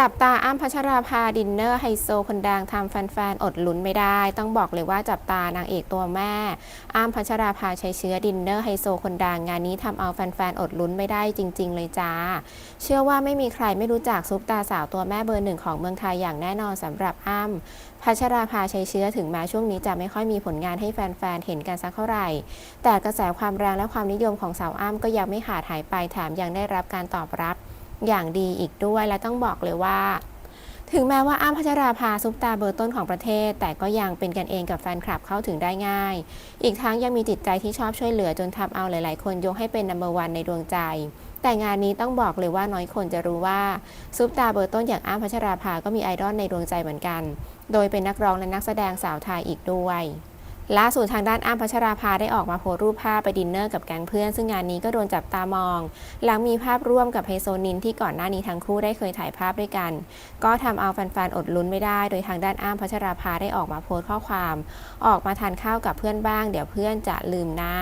จับตาอ้ำพัชราภาดินเนอร์ไฮโซคนดังทำแฟนๆ อดลุ้นไม่ได้ ต้องบอกเลยว่าจับตานางเอกตัวแม่ อ้ำพัชราภาใช้เชื้อดินเนอร์ไฮโซคนดังงานนี้ทำเอาแฟนๆ อดลุ้นไม่ได้จริง ๆ เลยจ้า เชื่อว่าไม่มีใครไม่รู้จักซุปตาสาวตัวแม่เบอร์หนึ่งของเมืองไทยอย่างแน่นอนสำหรับอ้ำพัชราภาใช้เชื้อถึงแม้ช่วงนี้จะไม่ค่อยมีผลงานให้แฟนๆ เห็นกันสักเท่าไหร่ แต่กระแสความแรงและความนิยมของสาวอ้ำก็ยังไม่ขาดหายไปแถมยังได้รับการตอบรับ อย่างดีอีกด้วยและต้องบอกเลยว่า ถึงแม้ว่าอ้ำพัชราภาซุปตาเบอร์ต้นของประเทศ แต่ก็ยังเป็นกันเองกับแฟนคลับเข้าถึงได้ง่าย อีกทั้งยังมีจิตใจที่ชอบช่วยเหลือจนทำเอาหลาย ๆ คนยกให้เป็นนัมเบอร์วันในดวงใจแต่งานนี้ต้องบอกเลยว่าน้อยคนจะรู้ว่า ซุปตาเบอร์ต้นอย่างอ้ำพัชราภาก็มีไอดอลในดวงใจเหมือนกัน โดยเป็นนักร้องและนักแสดงสาวไทยอีกด้วย ล่าสุดทางด้านอ้ำพัชราภาได้ออกมาโพสรูปภาพไปดินเนอร์กับแก๊งเพื่อน ซึ่งงานนี้ก็โดนจับตามอง หลังมีภาพร่วมกับไฮโซนินที่ก่อนหน้านี้ทั้งคู่ได้เคยถ่ายภาพด้วยกัน ก็ทำเอาแฟนๆอดลุ้นไม่ได้ โดยทางด้านอ้ำพัชราภาได้ออกมาโพสข้อความ ออกมาทานข้าวกับเพื่อนบ้าง เดี๋ยวเพื่อนจะลืมหน้า